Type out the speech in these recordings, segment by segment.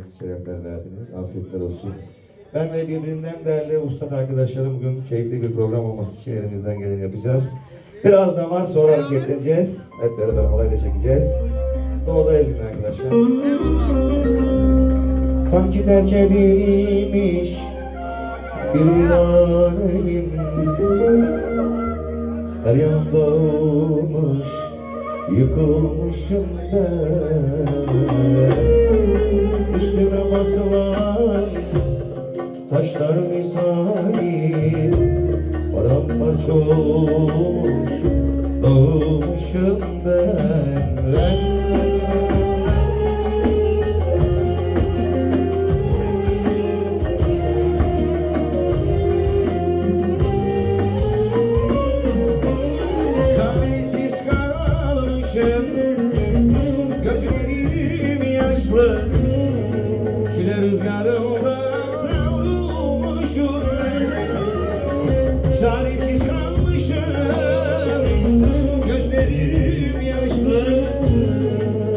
geldiniz. Şerefler verdiniz. Afiyetler olsun. Ben ve birbirinden değerli ustad arkadaşlarım bugün keyifli bir program olması için elimizden geleni yapacağız. Biraz da var sonra hareketleneceğiz. Hep beraber halayla çekeceğiz. Doğuda ezgin arkadaşlar. Sanki terk edilmiş bir vidaneyim Her yanım dağılmış Yıkılmışım ben Üstüne basılan Taşlar misali Paramparça olmuş Dağılmışım ben savrulmuşum Çaresiz kalmışım. Gözlerim yaşlı.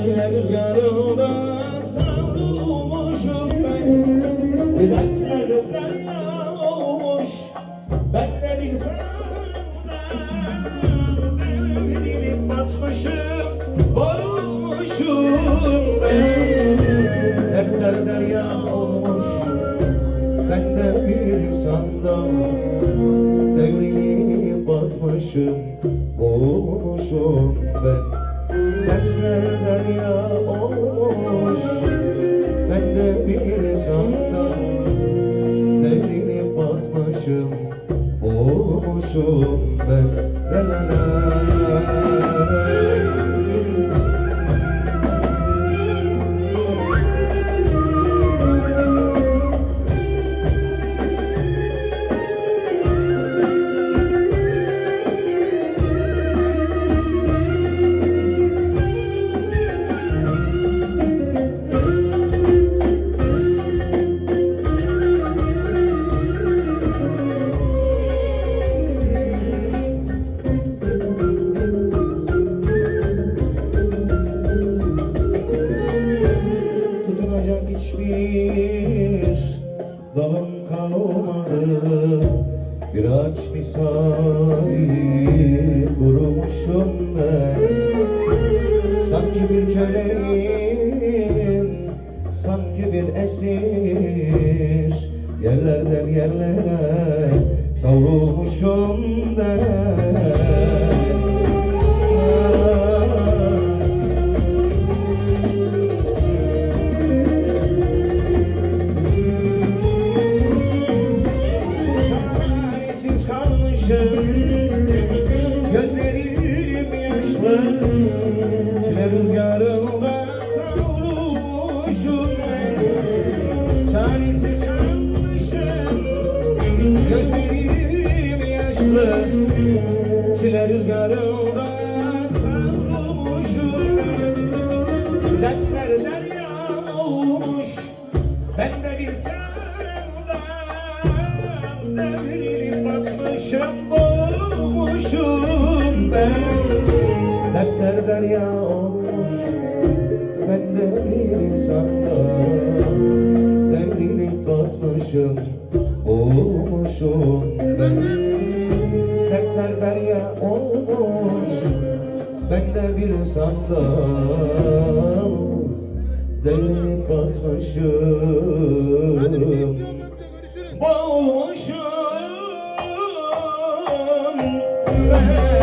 Çile rüzgarında savrulmuşum ben. Dertler derya olmuş. Ben de bir Devrilip batmışım batmışım Boğulmuşum ben. Dertler derya olmuş. Ben de bir sandal Devrilip batmışım Olmuşum ben. La la la kalmadı. Bir ağaç misali kurumuşum ben. Sanki bir köleyim, sanki bir esir. Yerlerden yerlere savrulmuşum ben Gözlerim yaşlı Çile rüzgarında savrulmuşum Dertler derya olmuş Ben de bir sevdam. Devrilip batmışım Boğulmuşum ben. Dertler derya olmuş Ben de bir sandal Devrilip batmışım Batmışım Boğulmuşum ben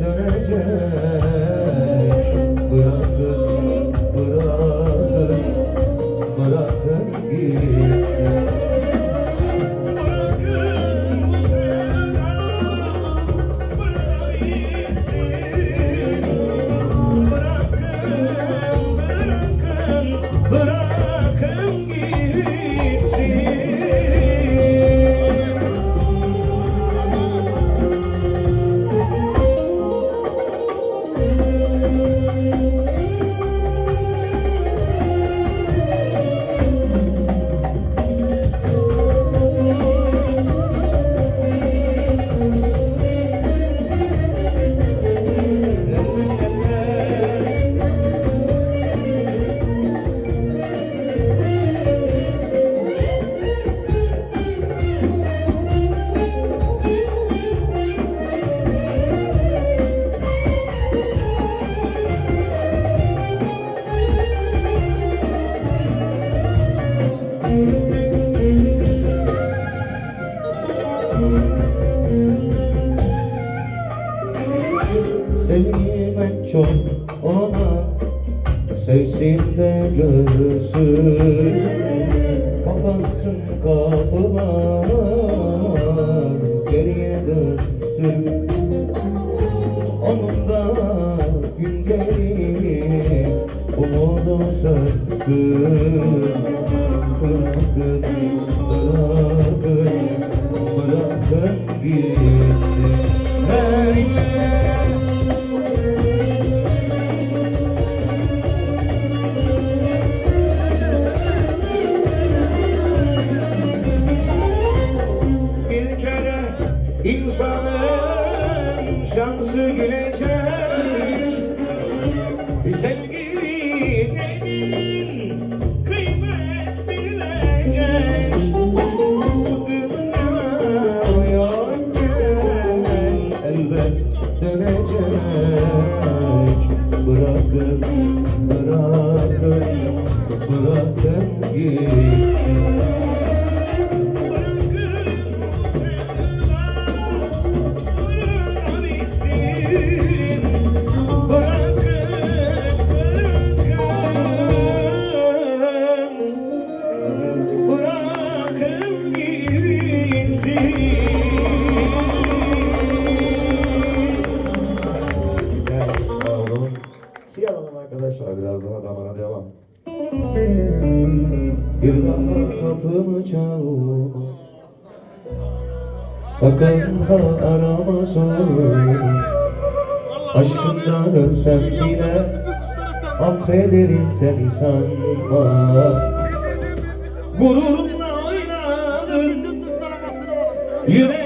dönecek Bırakın, Seveyim çok ona Sevsin de görsün. Kapatsın kapılar Geriye dönsün. Onun da gün gelir Umudu sönsün şansı gülecek Sevgilinin kıymet bilecek Dünya yokken elbet dönecek Bırakın, bırakın, bırakın gitsin Sakın ha arama sorma Aşkından ölsem yine Affederim seni sanma. Gururumla oynadın. Yürek